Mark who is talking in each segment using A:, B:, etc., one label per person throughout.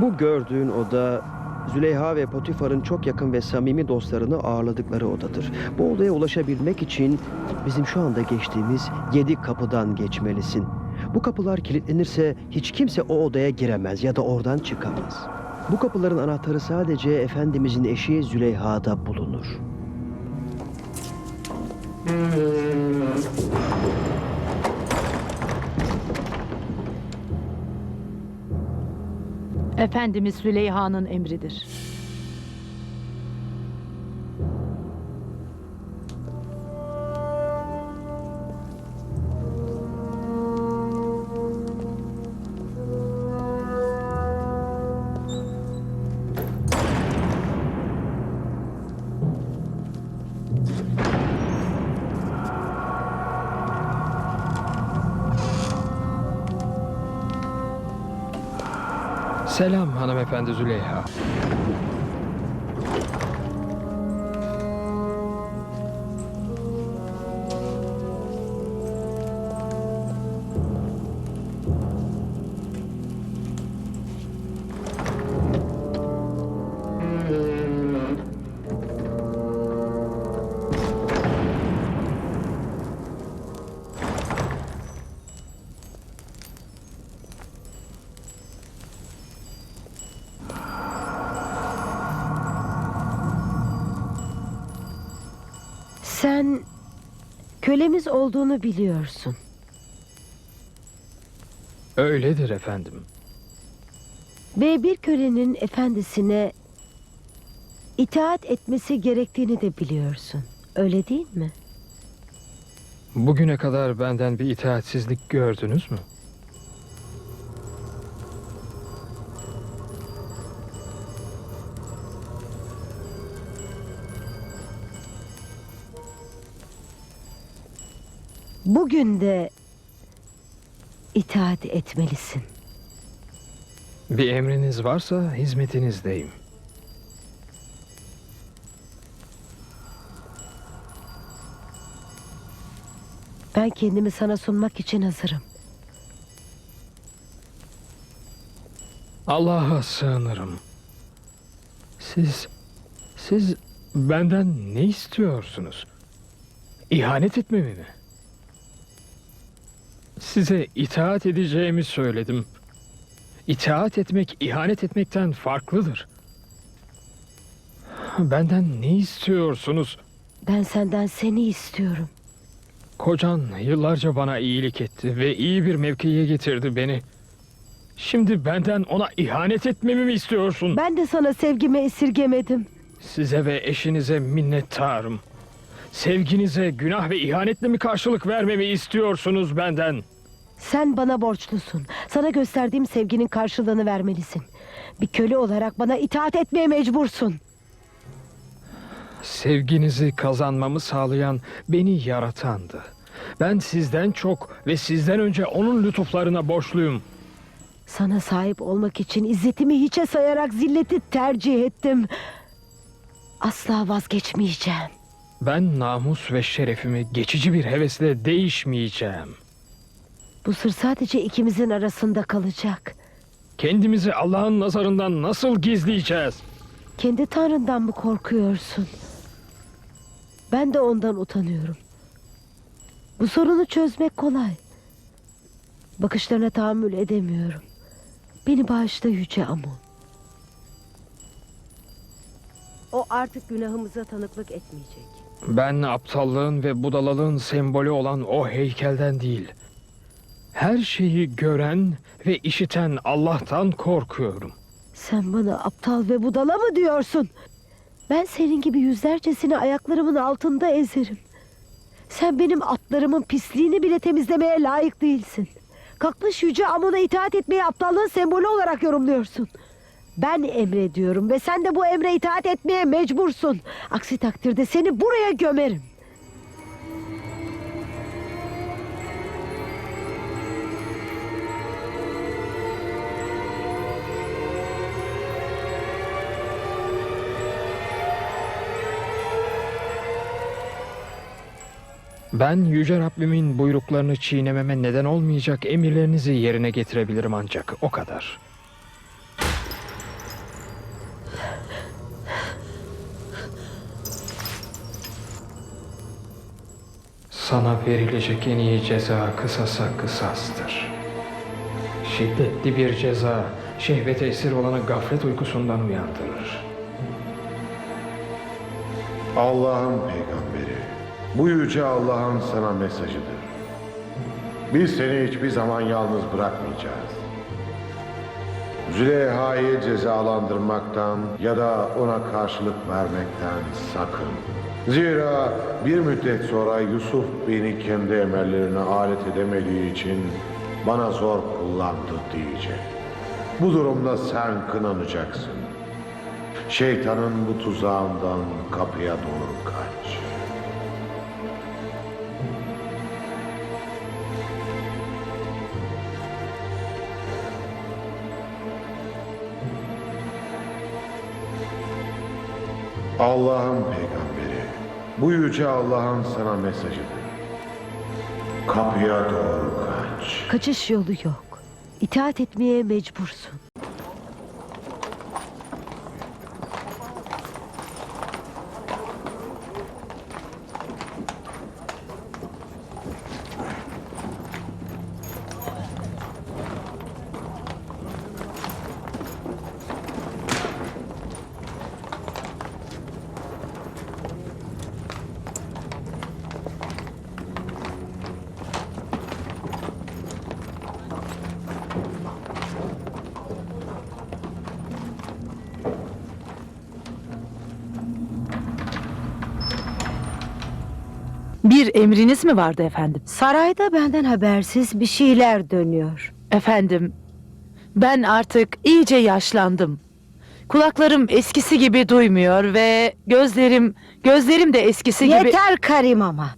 A: Bu gördüğün oda Züleyha ve Potifar'ın çok yakın ve samimi dostlarını ağırladıkları odadır. Bu odaya ulaşabilmek için bizim şu anda geçtiğimiz yedi kapıdan geçmelisin. Bu kapılar kilitlenirse hiç kimse o odaya giremez ya da oradan çıkamaz. Bu kapıların anahtarı sadece Efendimizin eşi Züleyha'da bulunur.
B: Efendimiz Süleyha'nın emridir.
C: Selam hanımefendi Züleyha.
D: Sen kölemiz olduğunu biliyorsun.
C: Öyledir efendim.
D: Ve bir kölenin efendisine itaat etmesi gerektiğini de biliyorsun. Öyle değil mi?
C: Bugüne kadar benden bir itaatsizlik gördünüz mü?
D: Bugün de itaat etmelisin.
C: Bir emriniz varsa hizmetinizdeyim.
D: Ben kendimi sana sunmak için hazırım.
C: Allah'a sığınırım. Siz, siz benden ne istiyorsunuz? İhanet etmemi mi? Size itaat edeceğimi söyledim. İtaat etmek ihanet etmekten farklıdır. Benden ne istiyorsunuz?
D: Ben senden seni istiyorum.
C: Kocan yıllarca bana iyilik etti ve iyi bir mevkiye getirdi beni. Şimdi benden ona ihanet etmemi mi istiyorsun?
D: Ben de sana sevgimi esirgemedim.
C: Size ve eşinize minnettarım. Sevginize günah ve ihanetle mi karşılık vermemi istiyorsunuz benden?
D: Sen bana borçlusun. Sana gösterdiğim sevginin karşılığını vermelisin. Bir köle olarak bana itaat etmeye mecbursun.
C: Sevginizi kazanmamı sağlayan beni yaratandı. Ben sizden çok ve sizden önce onun lütuflarına borçluyum.
D: Sana sahip olmak için izzetimi hiçe sayarak zilleti tercih ettim. Asla vazgeçmeyeceğim.
C: Ben namus ve şerefimi geçici bir hevesle değişmeyeceğim.
D: Bu sır sadece ikimizin arasında kalacak.
C: Kendimizi Allah'ın nazarından nasıl gizleyeceğiz?
D: Kendi tanrından mı korkuyorsun? Ben de ondan utanıyorum. Bu sorunu çözmek kolay. Bakışlarına tahammül edemiyorum. Beni bağışla Yüce Amun. O artık günahımıza tanıklık etmeyecek.
C: Ben aptallığın ve budalalığın sembolü olan o heykelden değil. Her şeyi gören ve işiten Allah'tan korkuyorum.
D: Sen bana aptal ve budala mı diyorsun? Ben senin gibi yüzlercesini ayaklarımın altında ezerim. Sen benim atlarımın pisliğini bile temizlemeye layık değilsin. Kalkmış yüce Amun'a itaat etmeyi aptallığın sembolü olarak yorumluyorsun. Ben emrediyorum ve sen de bu emre itaat etmeye mecbursun. Aksi takdirde seni buraya gömerim.
C: Ben Yüce Rabbimin buyruklarını çiğnememe neden olmayacak emirlerinizi yerine getirebilirim ancak o kadar. Sana verilecek en iyi ceza kısasa kısastır. Şiddetli bir ceza şehvete esir olanı gaflet uykusundan uyandırır.
E: Allah'ın peygamberi bu yüce Allah'ın sana mesajıdır. Biz seni hiçbir zaman yalnız bırakmayacağız. Züleyha'yı cezalandırmaktan ya da ona karşılık vermekten sakın. Zira bir müddet sonra Yusuf beni kendi emellerine alet edemediği için bana zor kullandı diyecek. Bu durumda sen kınanacaksın. Şeytanın bu tuzağından kapıya doğru kaç. Allah'ın peygamberi, bu yüce Allah'ın sana mesajıdır. Kapıya doğru kaç.
D: Kaçış yolu yok. İtaat etmeye mecbursun.
B: Bir emriniz mi vardı efendim?
D: Sarayda benden habersiz bir şeyler dönüyor.
B: Efendim, ben artık iyice yaşlandım. Kulaklarım eskisi gibi duymuyor ve gözlerim, gözlerim de eskisi gibi...
D: Yeter Karim ama.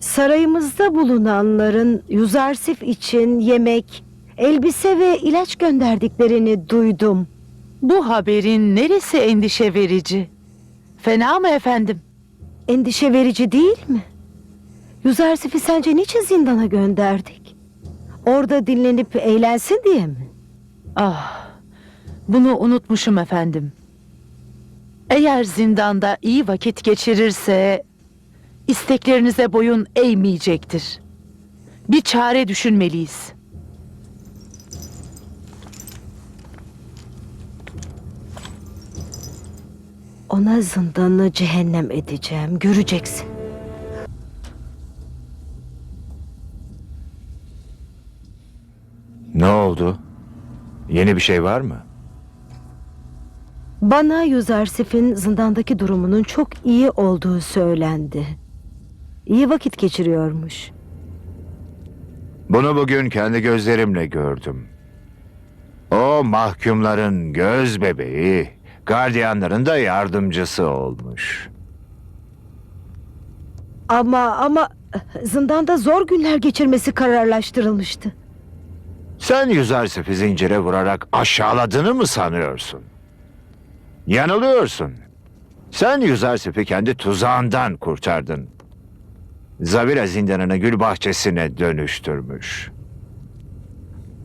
D: Sarayımızda bulunanların Yuzarsif için yemek, elbise ve ilaç gönderdiklerini duydum.
B: Bu haberin neresi endişe verici? Fena mı efendim?
D: Endişe verici değil mi? Yuzarsif'i sence niçin zindana gönderdik? Orada dinlenip eğlensin diye mi?
B: Ah, bunu unutmuşum efendim. Eğer zindanda iyi vakit geçirirse isteklerinize boyun eğmeyecektir. Bir çare düşünmeliyiz.
D: Ona zindanı cehennem edeceğim, göreceksin.
F: Ne oldu? Yeni bir şey var mı?
D: Bana Yuzarsif'in zindandaki durumunun çok iyi olduğu söylendi. İyi vakit geçiriyormuş.
F: Bunu bugün kendi gözlerimle gördüm. O mahkumların göz bebeği, gardiyanların da yardımcısı olmuş.
D: Ama ama zindanda zor günler geçirmesi kararlaştırılmıştı.
F: Sen Yüzersif'i zincire vurarak aşağıladığını mı sanıyorsun? Yanılıyorsun. Sen Yüzersif'i kendi tuzağından kurtardın. Zavira zindanını gül bahçesine dönüştürmüş.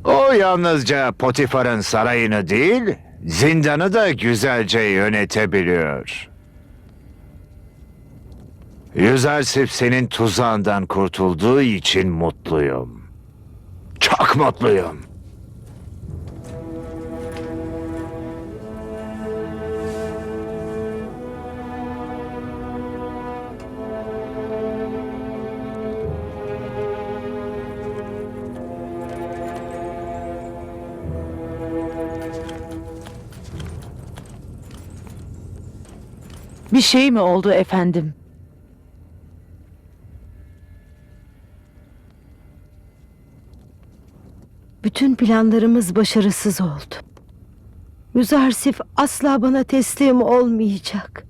F: O yalnızca Potifar'ın sarayını değil, zindanı da güzelce yönetebiliyor. Yüzersif senin tuzağından kurtulduğu için mutluyum. Çok mutluyum.
B: Bir şey mi oldu efendim?
D: Bütün planlarımız başarısız oldu. Yuzarsif asla bana teslim olmayacak.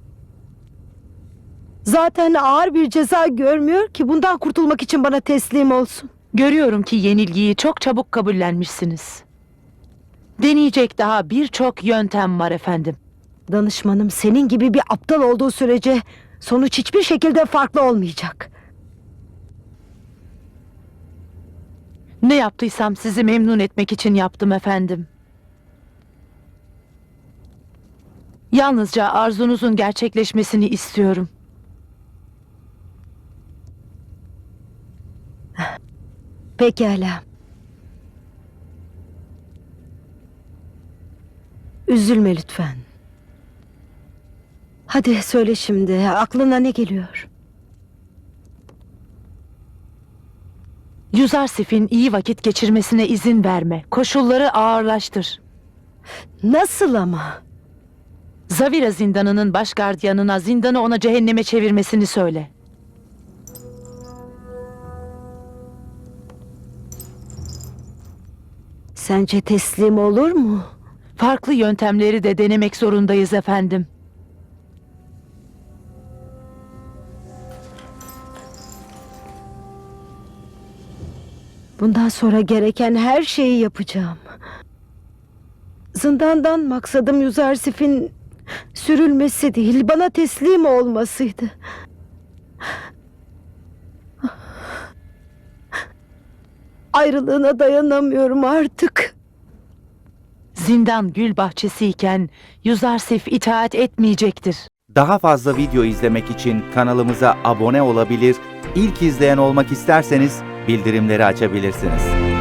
D: Zaten ağır bir ceza görmüyor ki bundan kurtulmak için bana teslim olsun.
B: Görüyorum ki yenilgiyi çok çabuk kabullenmişsiniz. Deneyecek daha birçok yöntem var efendim.
D: Danışmanım senin gibi bir aptal olduğu sürece sonuç hiçbir şekilde farklı olmayacak.
B: Ne yaptıysam sizi memnun etmek için yaptım efendim. Yalnızca arzunuzun gerçekleşmesini istiyorum.
D: Pekala. Üzülme lütfen. Hadi söyle şimdi aklına ne geliyor?
B: Yuzarsif'in iyi vakit geçirmesine izin verme. Koşulları ağırlaştır.
D: Nasıl ama?
B: Zavira zindanının baş gardiyanına zindanı ona cehenneme çevirmesini söyle.
D: Sence teslim olur mu?
B: Farklı yöntemleri de denemek zorundayız efendim.
D: Bundan sonra gereken her şeyi yapacağım. Zindandan maksadım Yüzarsif'in sürülmesi değil, bana teslim olmasıydı. Ayrılığına dayanamıyorum artık.
B: Zindan gül bahçesiyken Yuzarsif itaat etmeyecektir.
G: Daha fazla video izlemek için kanalımıza abone olabilir, ilk izleyen olmak isterseniz bildirimleri açabilirsiniz.